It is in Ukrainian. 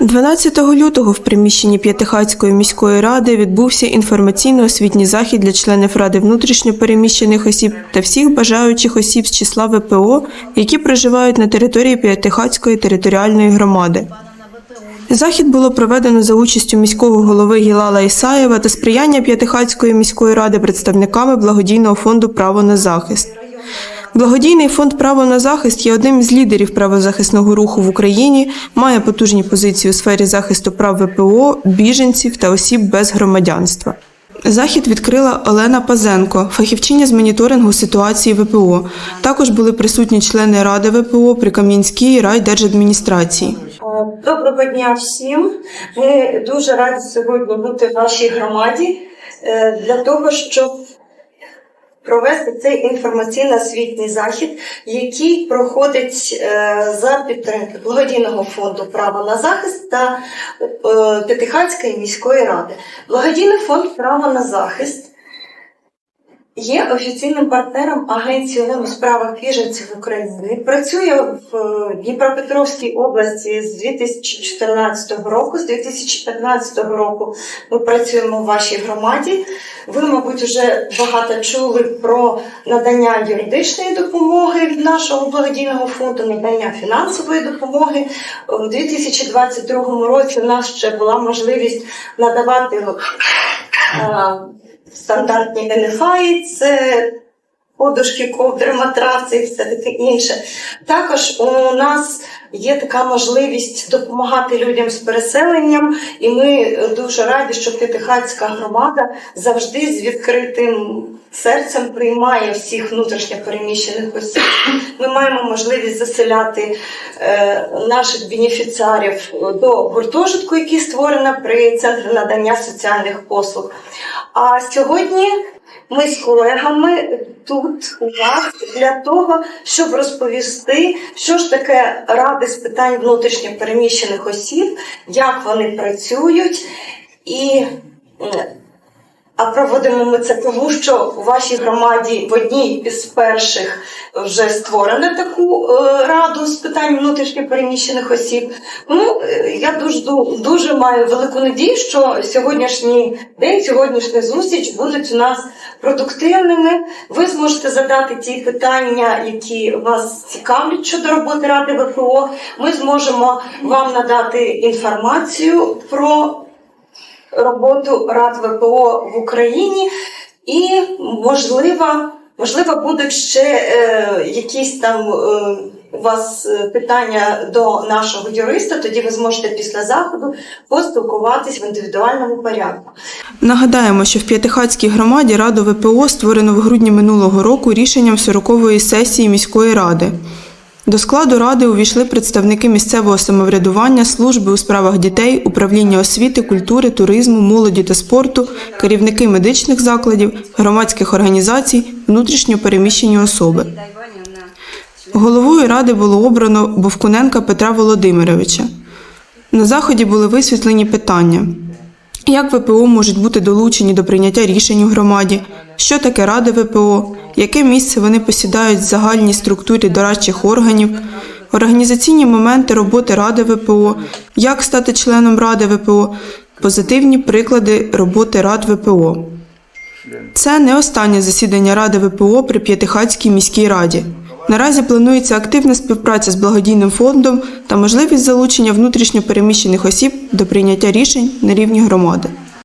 12 лютого в приміщенні П'ятихатської міської ради відбувся інформаційно-освітній захід для членів Ради внутрішньо переміщених осіб та всіх бажаючих осіб з числа ВПО, які проживають на території П'ятихатської територіальної громади. Захід було проведено за участю міського голови Гілала Ісаєва та сприяння П'ятихатської міської ради представниками благодійного фонду Право на захист. Благодійний фонд Право на захист є одним з лідерів правозахисного руху в Україні, має потужні позиції у сфері захисту прав ВПО, біженців та осіб без громадянства. Захід відкрила Олена Пазенко, фахівчиня з моніторингу ситуації ВПО. Також були присутні члени Ради ВПО при Кам'янській райдержадміністрації. Доброго дня всім. Ми дуже раді сьогодні бути в вашій громаді е, для того, щоб провести цей інформаційно-освітній захід, який проходить е, за підтримки благодійного фонду Право на захист та е, міської ради. Благодійний фонд Право на захист. Є офіційним партнером Агенції ООН у справах біженців України. Працює в е, Дніпропетровській області з 2014 року. З 2015 року ми працюємо в вашій громаді. Ви, мабуть, вже багато чули про надання юридичної допомоги від нашого благодійного фонду, надання фінансової допомоги. У 2022 році у нас ще була можливість надавати е, стандартні НФА, це подушки, ковдри, матраци і все таке інше. Також у нас є така можливість допомагати людям з переселенням, і ми дуже раді, що П'ятихатська громада завжди з відкритим серцем приймає всіх внутрішньо переміщених осіб. Ми маємо можливість заселяти е, наших бенефіціарів до гуртожитку, який створено при центрі надання соціальних послуг. А сьогодні ми з колегами тут у вас для того, щоб розповісти, що ж таке ради з питань внутрішньо переміщених осіб, як вони працюють і. А проводимо ми це тому, що у вашій громаді в одній із перших вже створено таку е, раду з питань внутрішньо переміщених осіб. Ну е, я дуже дуже маю велику надію, що сьогоднішній день, сьогоднішня зустріч будуть у нас продуктивними. Ви зможете задати ті питання, які вас цікавлять щодо роботи ради ВПО. Ми зможемо вам надати інформацію про роботу Рад ВПО в Україні, і можливо, можливо, будуть ще е, якісь там е, у вас е, питання до нашого юриста. Тоді ви зможете після заходу поспілкуватись в індивідуальному порядку. Нагадаємо, що в П'ятихатській громаді Раду ВПО створено в грудні минулого року рішенням 40-ї сесії міської ради. До складу ради увійшли представники місцевого самоврядування, служби у справах дітей, управління освіти, культури, туризму, молоді та спорту, керівники медичних закладів, громадських організацій, внутрішньо переміщені особи. Головою ради було обрано Бовкуненка Петра Володимировича. На заході були висвітлені питання. Як ВПО можуть бути долучені до прийняття рішень у громаді? Що таке ради ВПО? Яке місце вони посідають в загальній структурі дорадчих органів? Організаційні моменти роботи Ради ВПО, як стати членом Ради ВПО, позитивні приклади роботи Рад ВПО. Це не останнє засідання Ради ВПО при П'ятихатській міській раді. Наразі планується активна співпраця з благодійним фондом та можливість залучення внутрішньо переміщених осіб до прийняття рішень на рівні громади.